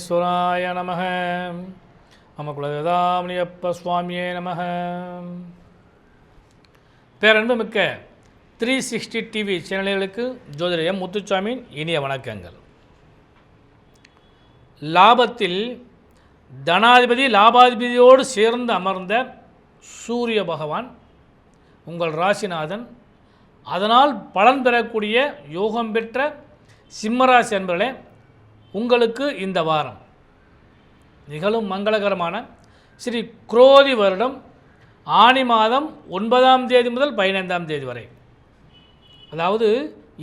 விக்னேஸ்வராய நமக. மம குலதாமணியப்ப சுவாமியே நம பேரன்பு மிக்க த்ரீ சிக்ஸ்டி டிவி சேனல்களுக்கு ஜோதிடர் எம் முத்துச்சாமியின் இனிய வணக்கங்கள். லாபத்தில் தனாதிபதி லாபாதிபதியோடு சேர்ந்து அமர்ந்த சூரிய பகவான் உங்கள் ராசிநாதன் அதனால் பலன் பெறக்கூடிய யோகம் பெற்ற சிம்மராசி என்பர்களே உங்களுக்கு இந்த வாரம். நிகழும் மங்களகரமான ஸ்ரீ குரோதி வருடம் ஆனி மாதம் ஒன்பதாம் தேதி முதல் பதினைந்தாம் தேதி வரை. அதாவது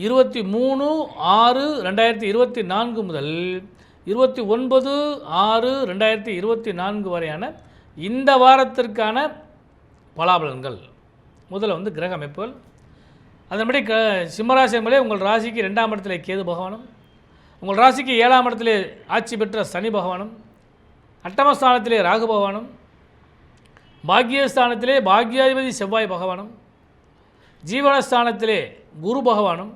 இருபத்தி மூணு ஆறு ரெண்டாயிரத்தி இருபத்தி நான்கு முதல் இருபத்தி ஒன்பது ஆறு ரெண்டாயிரத்தி இருபத்தி நான்கு வரையான இந்த வாரத்திற்கான பலாபலன்கள். முதல்ல வந்து கிரக அமைப்புகள். அதன்படி க சிம்மராசி உங்கள் ராசிக்கு ரெண்டாம் இடத்துல கேது பகவானும் உங்கள் ராசிக்கு ஏழாம் இடத்திலே ஆட்சி பெற்ற சனி பகவானும் அட்டமஸ்தானத்திலே ராகு பகவானும் பாக்கியஸ்தானத்திலே பாக்யாதிபதி செவ்வாய் பகவானும் ஜீவனஸ்தானத்திலே குரு பகவானும்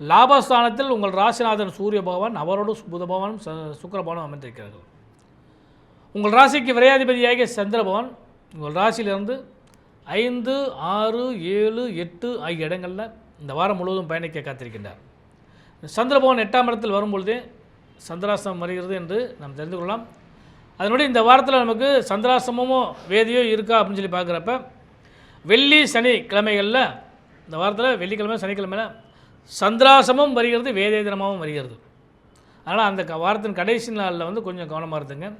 லாபஸ்தானத்தில் உங்கள் ராசிநாதன் சூரிய பகவான் அவரோடு புத பகவானும் ச- சுக்கிர பகவானும் உங்கள் ராசிக்கு விரையாதிபதியாகிய சந்திர பகவான் உங்கள் ராசியிலிருந்து ஐந்து ஆறு ஏழு எட்டு ஆகிய இடங்களில் இந்த வாரம் முழுவதும் பயணிக்க காத்திருக்கின்றார். சந்திரபவன் எட்டாம் இடத்தில் வரும்பொழுது சந்திராசிரமம் வருகிறது என்று நாம் தெரிந்து கொள்ளலாம். அதனுடைய இந்த வாரத்தில் நமக்கு சந்திராசிரமமோ வேதியோ இருக்கா அப்படின்னு சொல்லி பார்க்குறப்ப வெள்ளி சனி கிழமைகளில் இந்த வாரத்தில் வெள்ளிக்கிழமை சனிக்கிழமையில் சந்திராசமும் வருகிறது வேதிய தினமாகவும் வருகிறது. அதனால் அந்த க- வாரத்தின் கடைசி நாளில் வந்து கொஞ்சம் கவனமாக இருந்துங்க.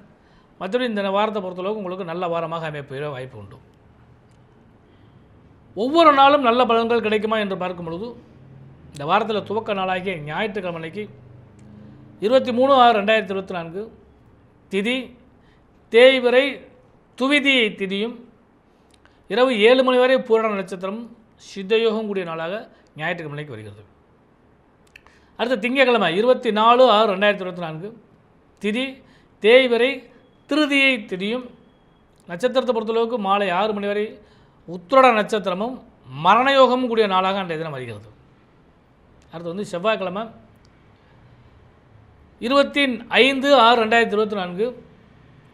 மற்றபடி இந்த வாரத்தை பொறுத்தளவுக்கு உங்களுக்கு நல்ல வாரமாக அமைப்பெற வாய்ப்பு உண்டு. ஒவ்வொரு நாளும் நல்ல பலன்கள் கிடைக்குமா என்று பார்க்கும் பொழுது இந்த வாரத்தில் துவக்க நாளாகிய ஞாயிற்றுக்கிழமை இருபத்தி மூணு ஆறு ரெண்டாயிரத்தி இருபத்தி நான்கு திதி தேய்வரை துவிதி திதியும் இரவு ஏழு மணி வரை பூரண நட்சத்திரம் சித்தயோகம் கூடிய நாளாக ஞாயிற்றுக்கிழமைக்கு வருகிறது. அடுத்த திங்கக்கிழமை இருபத்தி நாலு ஆறு ரெண்டாயிரத்தி இருபத்தி நான்கு திதி தேய்வரை திருதியை திதியும் நட்சத்திரத்தை பொறுத்தளவுக்கு மாலை ஆறு மணி வரை உத்திரட நட்சத்திரமும் மரணயோகமும் கூடிய நாளாக அன்றைய தினம் வருகிறது. அடுத்து வந்து செவ்வாய்க்கிழமை. இருபத்தி ஐந்து ஆறு ரெண்டாயிரத்தி இருபத்தி நான்கு.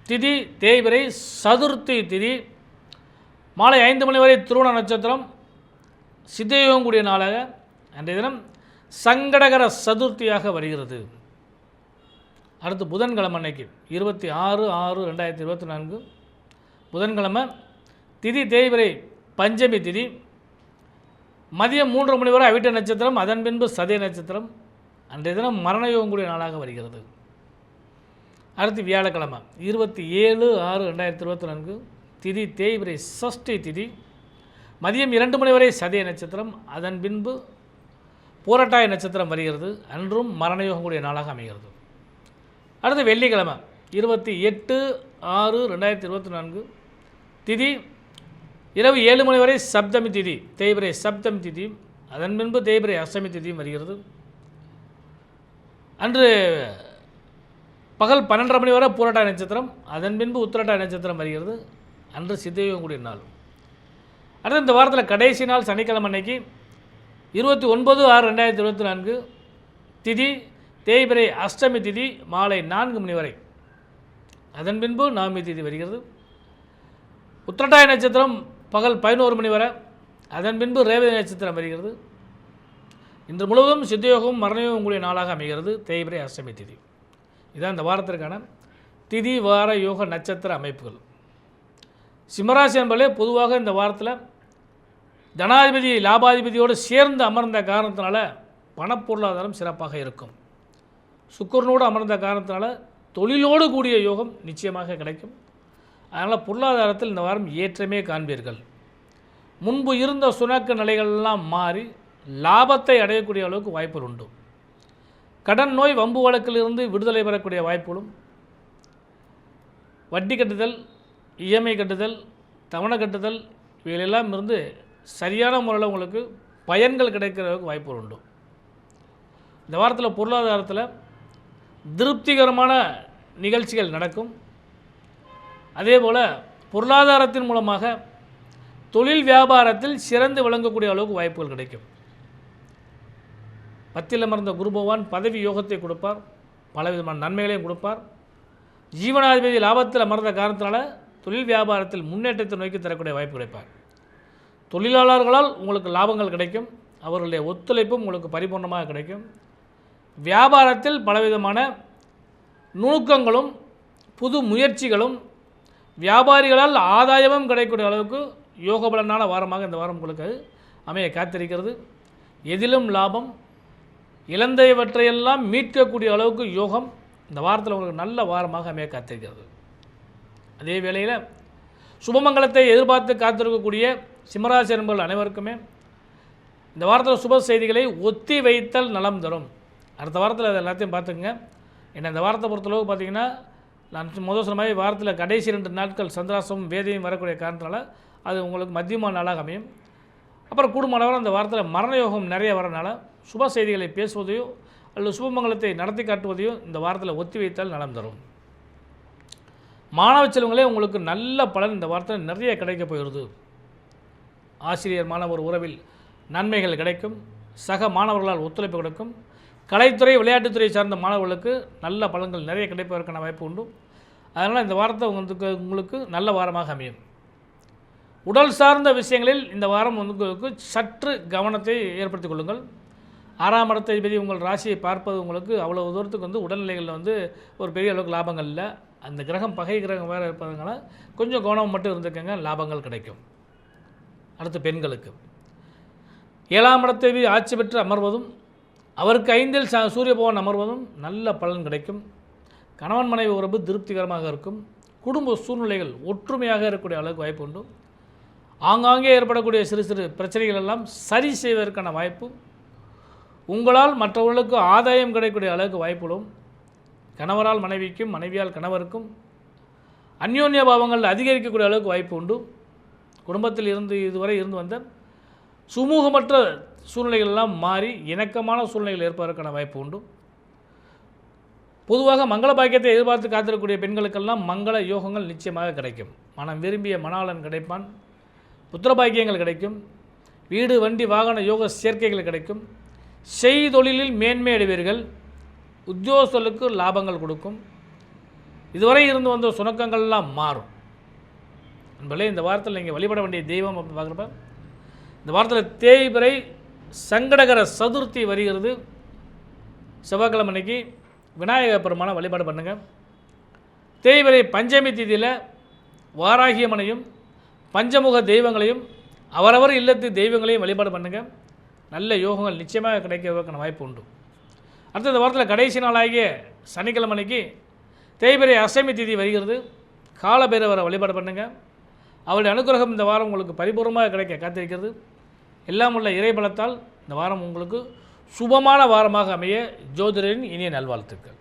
திதி தேய்பிரை சதுர்த்தி திதி. மாலை ஐந்து மணி வரை திருவண நட்சத்திரம். சித்தயோகம் கூடிய நாளாக அன்றைய தினம் சங்கடகர சதுர்த்தியாக வருகிறது. அடுத்து புதன்கிழமை அன்னைக்கு இருபத்தி ஆறு ஆறு ரெண்டாயிரத்தி இருபத்தி நான்கு. புதன்கிழமை திதி தேய்பிரை பஞ்சமி திதி. மதியம் மூன்று மணி வரை அவிட்ட நட்சத்திரம் அதன் பின்பு சதய நட்சத்திரம். அன்றைய தினம் மரணயோகம் கூடிய நாளாக வருகிறது. அடுத்து வியாழக்கிழமை இருபத்தி ஏழு ஆறு ரெண்டாயிரத்தி இருபத்தி நான்கு திதி தேய்பிரை சஷ்டி திதி. மதியம் இரண்டு மணி வரை சதய நட்சத்திரம் அதன் பின்பு பூரட்டாய நட்சத்திரம் வருகிறது. அன்றும் மரணயோகம் கூடிய நாளாக அமைகிறது. அடுத்து வெள்ளிக்கிழமை இருபத்தி எட்டு ஆறு ரெண்டாயிரத்தி இருபத்தி நான்கு திதி இரவு ஏழு மணி வரை சப்தமி திதி தேய்பிரை சப்தமி திதி அதன் பின்பு தேய்பிரை அஷ்டமி திதியும் வருகிறது. அன்று பகல் பன்னெண்டரை மணி வரை பூரட்டாய் நட்சத்திரம் அதன் பின்பு உத்திரட்டாய் நட்சத்திரம் வருகிறது. அன்று சித்தயோகம் கூடிய நாள். அடுத்து இந்த வாரத்தில் கடைசி நாள் சனிக்கிழமை அன்னைக்கு இருபத்தி ஒன்பது ஆறு ரெண்டாயிரத்தி இருபத்தி நான்கு திதி தேய்பிரை அஷ்டமி திதி மாலை நான்கு மணி வரை. அதன் பின்பு நவமி திதி வருகிறது. உத்திரட்டாய நட்சத்திரம் பகல் பதினோரு மணி வரை. அதன் பின்பு ரேவதி நட்சத்திரம் வருகிறது. இன்று முழுவதும் சித்தயோகம் மரணயோகம் கூடிய நாளாக அமைகிறது. தேய்பிரை அஷ்டமி திதி. இதான் இந்த வாரத்திற்கான திதி வார யோக நட்சத்திர அமைப்புகள். சிம்மராசி என்பதே பொதுவாக இந்த வாரத்தில் ஜனாதிபதி லாபாதிபதியோடு சேர்ந்து அமர்ந்த காரணத்தினால பணப்பொருளாதாரம் சிறப்பாக இருக்கும். சுக்கரனோடு அமர்ந்த காரணத்தினால தொழிலோடு கூடிய யோகம் நிச்சயமாக கிடைக்கும். அதனால் பொருளாதாரத்தில் இந்த வாரம் ஏற்றமே காண்பீர்கள். முன்பு இருந்த சுணக்க நிலைகள்லாம் மாறி லாபத்தை அடையக்கூடிய அளவுக்கு வாய்ப்புகள் உண்டு. கடன் நோய் வம்பு வழக்கிலிருந்து விடுதலை பெறக்கூடிய வாய்ப்புகளும் வட்டி கட்டுதல் இஎம்ஐ கட்டுதல் தவணை கட்டுதல் இவைகளெல்லாம் இருந்து சரியான முறையில் உங்களுக்கு பயன்கள் கிடைக்கிறதுக்கு வாய்ப்புகள் உண்டு. இந்த வாரத்தில் பொருளாதாரத்தில் திருப்திகரமான நிகழ்ச்சிகள் நடக்கும். அதே போல் பொருளாதாரத்தின் மூலமாக தொழில் வியாபாரத்தில் சிறந்து விளங்கக்கூடிய அளவுக்கு வாய்ப்புகள் கிடைக்கும். பத்தில் அமர்ந்த குரு பகவான் பதவி யோகத்தை கொடுப்பார். பலவிதமான நன்மைகளையும் கொடுப்பார். ஜீவனாதிபதி லாபத்தில் அமர்ந்த காரணத்தினால தொழில் வியாபாரத்தில் முன்னேற்றத்தை நோக்கி தரக்கூடிய வாய்ப்பு கிடைப்பார். தொழிலாளர்களால் உங்களுக்கு லாபங்கள் கிடைக்கும். அவர்களுடைய ஒத்துழைப்பும் உங்களுக்கு பரிபூர்ணமாக கிடைக்கும். வியாபாரத்தில் பலவிதமான நுணுக்கங்களும் புது முயற்சிகளும் வியாபாரிகளால் ஆதாயமும் கிடைக்கக்கூடிய அளவுக்கு யோகபலனான வாரமாக இந்த வாரம் உங்களுக்கு அமைய காத்திருக்கிறது. எதிலும் லாபம் இழந்தவற்றையெல்லாம் மீட்கக்கூடிய அளவுக்கு யோகம் இந்த வாரத்தில் உங்களுக்கு நல்ல வாரமாக அமைய காத்திருக்கிறது. அதே வேளையில் சுபமங்கலத்தை எதிர்பார்த்து காத்திருக்கக்கூடிய சிம்மராசி என்பவர்கள் அனைவருக்குமே இந்த வாரத்தில் சுப செய்திகளை ஒத்தி வைத்தல் நலம் தரும். அடுத்த வாரத்தில் அது எல்லாத்தையும் பார்த்துக்குங்க. ஏன்னா இந்த வாரத்தை பொறுத்தளவு பார்த்தீங்கன்னா நான் முதல் சொன்ன மாதிரி வாரத்தில் கடைசி ரெண்டு நாட்கள் சந்திராசமும் வேதையும் வரக்கூடிய காரணத்தினால அது உங்களுக்கு மத்தியமான நாளாக அமையும். அப்புறம் கூடுமானவரை அந்த வாரத்தில் மரண யோகம் நிறைய வரனால சுப செய்திகளை பேசுவதையோ அல்லது சுபமங்கலத்தை நடத்தி காட்டுவதையும் இந்த வாரத்தில் ஒத்தி வைத்தால் நலம் தரும். மாணவ செல்வங்களே உங்களுக்கு நல்ல பலன் இந்த வாரத்தில் நிறைய கிடைக்க போகிறது. ஆசிரியர் மாணவர் உறவில் நன்மைகள் கிடைக்கும். சக மாணவர்களால் ஒத்துழைப்பு கிடைக்கும். கலைத்துறை விளையாட்டுத்துறை சார்ந்த மாணவர்களுக்கு நல்ல பலன்கள் நிறைய கிடைப்பதற்கான வாய்ப்பு உண்டு. அதனால் இந்த வாரத்தை உங்களுக்கு உங்களுக்கு நல்ல வாரமாக அமையும். உடல் சார்ந்த விஷயங்களில் இந்த வாரம் உங்களுக்கு சற்று கவனத்தை ஏற்படுத்திக் கொள்ளுங்கள். ஆறாம் இடத்தை உங்கள் ராசியை பார்ப்பது உங்களுக்கு அவ்வளோ தூரத்துக்கு வந்து உடல்நிலைகளில் வந்து ஒரு பெரிய அளவுக்கு லாபங்கள் இல்லை. அந்த கிரகம் பகை கிரகம் வேறு இருப்பதுனால கொஞ்சம் கவனம் மட்டும் இருந்துக்கங்க லாபங்கள் கிடைக்கும். அடுத்து பெண்களுக்கு. ஏழாம் இடத்தை ஆட்சி பெற்று அமர்வதும் அவருக்கு ஐந்தில் ச சூரிய பகவான் அமர்வதும் நல்ல பலன் கிடைக்கும். கணவன் மனைவி உறவு திருப்திகரமாக இருக்கும். குடும்ப சூழ்நிலைகள் ஒற்றுமையாக இருக்கக்கூடிய அளவுக்கு வாய்ப்பு உண்டு. ஆங்காங்கே ஏற்படக்கூடிய சிறு சிறு பிரச்சனைகள் எல்லாம் சரி செய்வதற்கான வாய்ப்பு. உங்களால் மற்றவர்களுக்கு ஆதாயம் கிடைக்கக்கூடிய அளவுக்கு வாய்ப்புகளும். கணவரால் மனைவிக்கும் மனைவியால் கணவருக்கும் அந்யோன்ய பாவங்கள் அதிகரிக்கக்கூடிய அளவுக்கு வாய்ப்பு உண்டு. குடும்பத்தில் இருந்து இதுவரை இருந்து வந்த சுமூகமற்ற சூழ்நிலைகள் எல்லாம் மாறி இணக்கமான சூழ்நிலைகள் ஏற்பதற்கான வாய்ப்பு உண்டு. பொதுவாக மங்கள பாக்கியத்தை எதிர்பார்த்து காத்திருக்கக்கூடிய பெண்களுக்கெல்லாம் மங்கள யோகங்கள் நிச்சயமாக கிடைக்கும். மனம் விரும்பிய மணாளன் கிடைப்பான். புத்திர பாக்கியங்கள் கிடைக்கும். வீடு வண்டி வாகன யோக சேர்க்கைகள் கிடைக்கும். செய்தொழிலில் மேன்மை அடைவீர்கள். உத்தியோகஸ்தலுக்கு லாபங்கள் கொடுக்கும். இதுவரை இருந்து வந்த சுணக்கங்கள்லாம் மாறும். என்பதே இந்த வாரத்தில் நீங்கள் வழிபட வேண்டிய தெய்வம் அப்படின்னு பார்க்குறப்ப இந்த வாரத்தில் தேய்பிறை சங்கடகர சதுர்த்தி வருகிறது. செவ்வாய்க்கிழமை அன்னைக்கு விநாயக பெருமானை வழிபாடு பண்ணுங்கள் தேய்பிறை பஞ்சமி தீதியில் வாராகியம்மனையும் பஞ்சமுக தெய்வங்களையும் அவரவர் இல்லத்து தெய்வங்களையும் வழிபாடு பண்ணுங்கள் நல்ல யோகங்கள் நிச்சயமாக கிடைக்கிறதுக்கான வாய்ப்பு உண்டு. அடுத்த இந்த வாரத்தில் கடைசி நாளாகிய சனிக்கிழமை தேய்பிரை தேய்பிறை அஷ்டமி திதி வருகிறது. காலபைரவரை வழிபாடு பண்ணுங்கள் அவருடைய அனுகிரகம் இந்த வாரம் உங்களுக்கு பரிபூர்ணமாக கிடைக்க காத்திருக்கிறது. எல்லாம் உள்ள இறைபலத்தால் இந்த வாரம் உங்களுக்கு சுபமான வாரமாக அமைய ஜோதிடரின் இனிய நல்வாழ்த்துக்கள்.